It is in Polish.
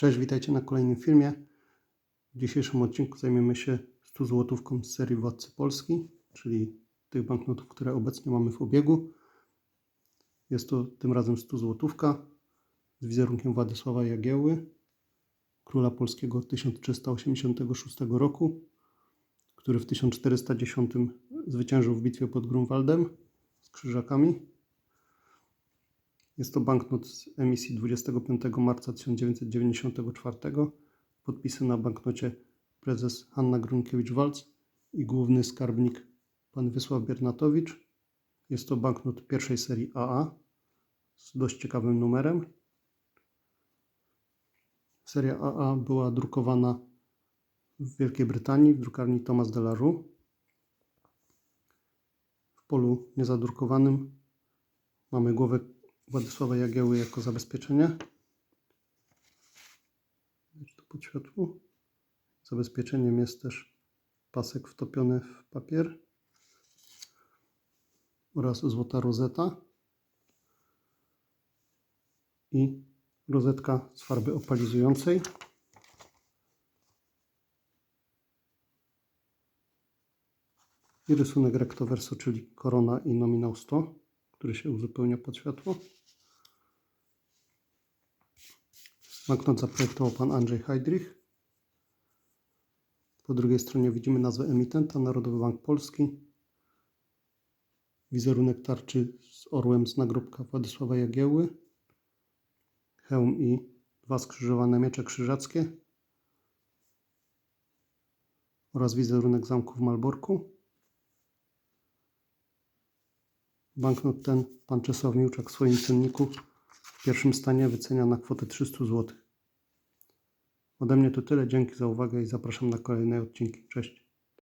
Cześć, witajcie na kolejnym filmie. W dzisiejszym odcinku zajmiemy się 100 złotówką z serii Władcy Polski, czyli tych banknotów, które obecnie mamy w obiegu. Jest to tym razem 100 złotówka z wizerunkiem Władysława Jagiełły, króla polskiego 1386 roku, który w 1410 zwyciężył w bitwie pod Grunwaldem z krzyżakami. Jest to banknot z emisji 25 marca 1994. Podpisy na banknocie prezes Hanna Grunkiewicz-Walc i główny skarbnik pan Wysław Biernatowicz. Jest to banknot pierwszej serii AA z dość ciekawym numerem. Seria AA była drukowana w Wielkiej Brytanii w drukarni Thomas de la Rue. W polu niezadrukowanym mamy głowę Władysława Jagieły jako zabezpieczenie. To pod światło. Zabezpieczeniem jest też pasek wtopiony w papier oraz złota rozeta i rozetka z farby opalizującej. I rysunek recto verso, czyli korona i nominał 100, który się uzupełnia pod światło. Banknot zaprojektował pan Andrzej Heydrich. Po drugiej stronie widzimy nazwę emitenta Narodowy Bank Polski. Wizerunek tarczy z orłem z nagrobka Władysława Jagiełły. Hełm i dwa skrzyżowane miecze krzyżackie. Oraz wizerunek zamku w Malborku. Banknot ten pan Czesław Miłczak w swoim cenniku w pierwszym stanie wycenia na kwotę 300 zł. Ode mnie to tyle. Dzięki za uwagę i zapraszam na kolejne odcinki. Cześć.